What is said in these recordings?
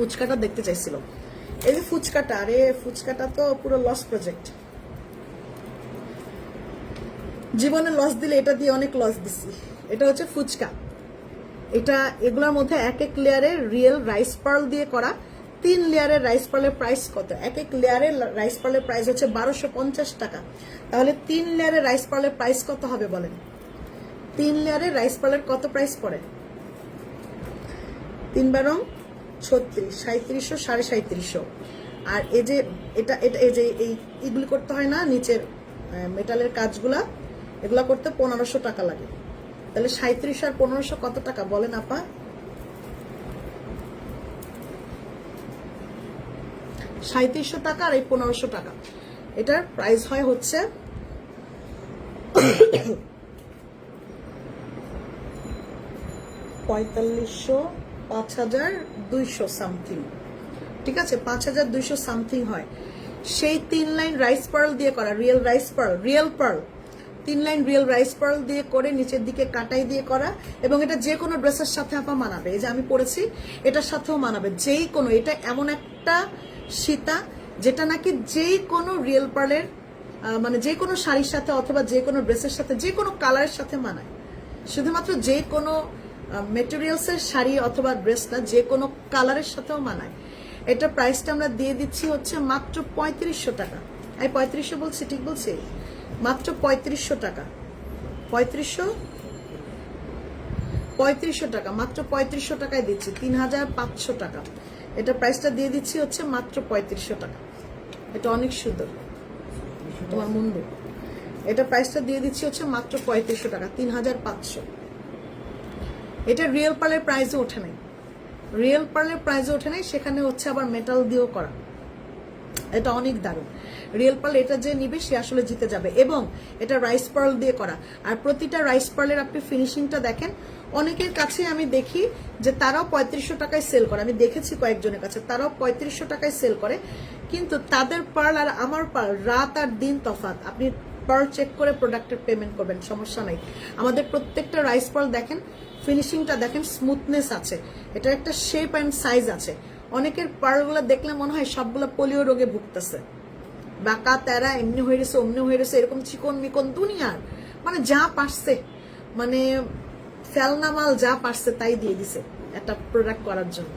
ফুচকাটা দেখতে চাইছিল। এই যে ফুচকাটা, আরে ফুচকাটা তো পুরো লস প্রজেক্ট জীবনে লস দিলে এটা দিয়ে অনেক লস দিছি। এটা হচ্ছে ফুচকা। এটা, এগুলোর মধ্যে এক এক লেয়ারে রিয়েল রাইস পার্ল দিয়ে করা। তিন লেয়ারের রাইস পার্লের প্রাইস কত? এক এক লেয়ারের রাইস পার্লের প্রাইস হচ্ছে বারোশো পঞ্চাশ টাকা। তাহলে তিন লেয়ারের রাইস পার্লের প্রাইস কত হবে বলেন? তিন লেয়ারের রাইস পার্লের কত প্রাইস পড়ে? তিন বারং ছত্রিশ সাঁত্রিশশো সাড়ে সাঁত্রিশশো আর এই যে এটা এটা, এই যে এই এগুলি করতে হয় না, নিচের মেটালের কাজগুলা, এগুলা করতে পনেরোশো টাকা লাগে। তাহলে সাঁত্রিশ আর পনেরোশো কত টাকা বলেন আপা? সাঁত্রিশশো টাকা আর এই পনেরোশো টাকা। এটার প্রাইস হয় হচ্ছে পঁয়তাল্লিশশো পাঁচ হাজার দুইশো সামথিং ঠিক আছে? পাঁচ হাজার দুইশো সামথিং হয়। সেই তিন লাইন রাইস পার্ল দিয়ে করা real rice pearl real pearl তিন লাইন রিয়েল রাইস পার্ল দিয়ে করে নিচের দিকে কাটাই দিয়ে করা এবং এটা যে কোনো ড্রেসের সাথে আপা মানাবে। এই যে আমি পরেছি, এটার সাথেও মানাবে। যেই কোনো, এটা এমন একটা সীতা যেটা নাকি যেই কোনো রিয়েল পার্লের মানে যে কোনো শাড়ির সাথে অথবা যে কোনো ড্রেসের সাথে, যে কোনো কালারের সাথে মানায়। শুধুমাত্র যে কোনো মেটেরিয়ালসের শাড়ি অথবা ড্রেস না, যে কোনো কালারের সাথেও মানায়। এটা প্রাইসটা আমরা দিয়ে দিচ্ছি হচ্ছে মাত্র পঁয়ত্রিশশো টাকা। আমি পঁয়ত্রিশশো বলছি, ঠিক বলছি? মাত্র পঁয়ত্রিশশো টাকা। পঁয়ত্রিশশো? পঁয়ত্রিশশো টাকা, মাত্র পঁয়ত্রিশশো টাকায় দিচ্ছি তিন হাজার পাঁচশো টাকা। এটা প্রাইসটা দিয়ে দিচ্ছি হচ্ছে মাত্র পঁয়ত্রিশশো টাকা। এটা অনেক সুন্দর। তোমার মুন্ডু এটা প্রাইসটা দিয়ে দিচ্ছি হচ্ছে মাত্র পঁয়ত্রিশশো টাকা তিন হাজার পাঁচশো। এটা রিয়েল পার্লের প্রাইসে ওঠে নাই। রিয়েল পার্লের প্রাইসে ওঠে নাই, সেখানে হচ্ছে আবার মেটাল দিয়েও করা। এটা অনেক দারুণ। রিয়েল পার্ল এটা যে নিবে, সে আসলে জিতে যাবে। এবং এটা রাইস পার্ল দিয়ে করা। আর প্রতিটা রাইস পার্লের আপনি ফিনিশিংটা দেখেন, অনেকের কাছে আমি দেখি যে তারাও পঁয়ত্রিশশো টাকায় সেল করে। আমি দেখেছি কয়েকজনের কাছে, তারাও পঁয়ত্রিশশো টাকায় সেল করে। কিন্তু তাদের পার্ল আর আমার পার্ল রাত আর দিন তফাৎ। আপনি পার্ল চেক করে প্রোডাক্টের পেমেন্ট করবেন, সমস্যা নাই। আমাদের প্রত্যেকটা রাইস পার্ল দেখেন ফিনিশিংটা দেখেন স্মুথনেস আছে। এটা একটা শেপ অ্যান্ড সাইজ আছে। অনেকের পার্লগুলো দেখলে মনে হয় সবগুলো পোলিও রোগে ভুগতেছে। বাঁকা, তেরা, এমনি হয়ে গেছে, অমনি হয়ে গেছে, এরকম চিকন মিকন দুনিয়ার। মানে যা পারছে মানে ফেলনামাল যা পারছে তাই দিয়ে দিছে একটা প্রোডাক্ট করার জন্য।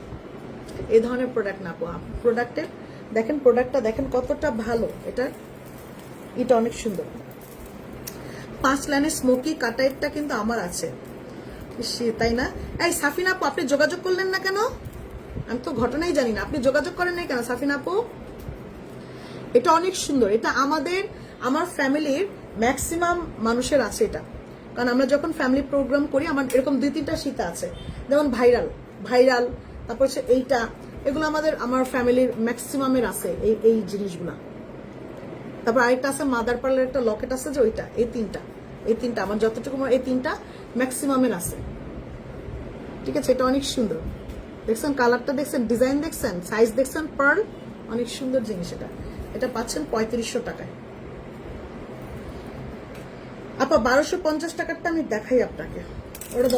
এই ধরনের প্রোডাক্ট না প্রোডাক্টের দেখেন প্রোডাক্টটা দেখেন কতটা ভালো। এটা এটা অনেক সুন্দর। পাঁচ লাইনের স্মোকি কাটাইটটা কিন্তু আমার আছে। সে তাই না? এই সাফিনা আপু, আপনি যোগাযোগ করলেন না কেন? আমি তো ঘটনাই জানি না। আপনি যোগাযোগ করেন নাই কেন, সাফিনা আপু? এটা অনেক সুন্দর। এটা আমাদের, আমার ফ্যামিলির ম্যাক্সিমাম মানুষের আছে এটা। কারণ আমরা যখন ফ্যামিলি প্রোগ্রাম করি, আমার এরকম দুই তিনটা শীতা আছে। যেমন ভাইরাল ভাইরাল তারপর হচ্ছে এইটা। এগুলো আমাদের, আমার ফ্যামিলির ম্যাক্সিমামের আছে এই এই জিনিসগুলা। তারপর আরেকটা আছে মাদার পার্লার একটা লকেট আছে যে ওইটা, এই তিনটা। এই তিনটা, আমার যতটুকু এই তিনটা ম্যাক্সিমামের আছে। ঠিক আছে, এটা অনেক সুন্দর। দেখছেন কালারটা দেখছেন ডিজাইন দেখছেন সাইজ দেখছেন পার্ল অনেক সুন্দর জিনিস এটা। এটা পাচ্ছেন পঁয়ত্রিশশো টাকায়। আপা, বারোশো পঞ্চাশ টাকারটা আমি দেখাই আপনাকে। ওটা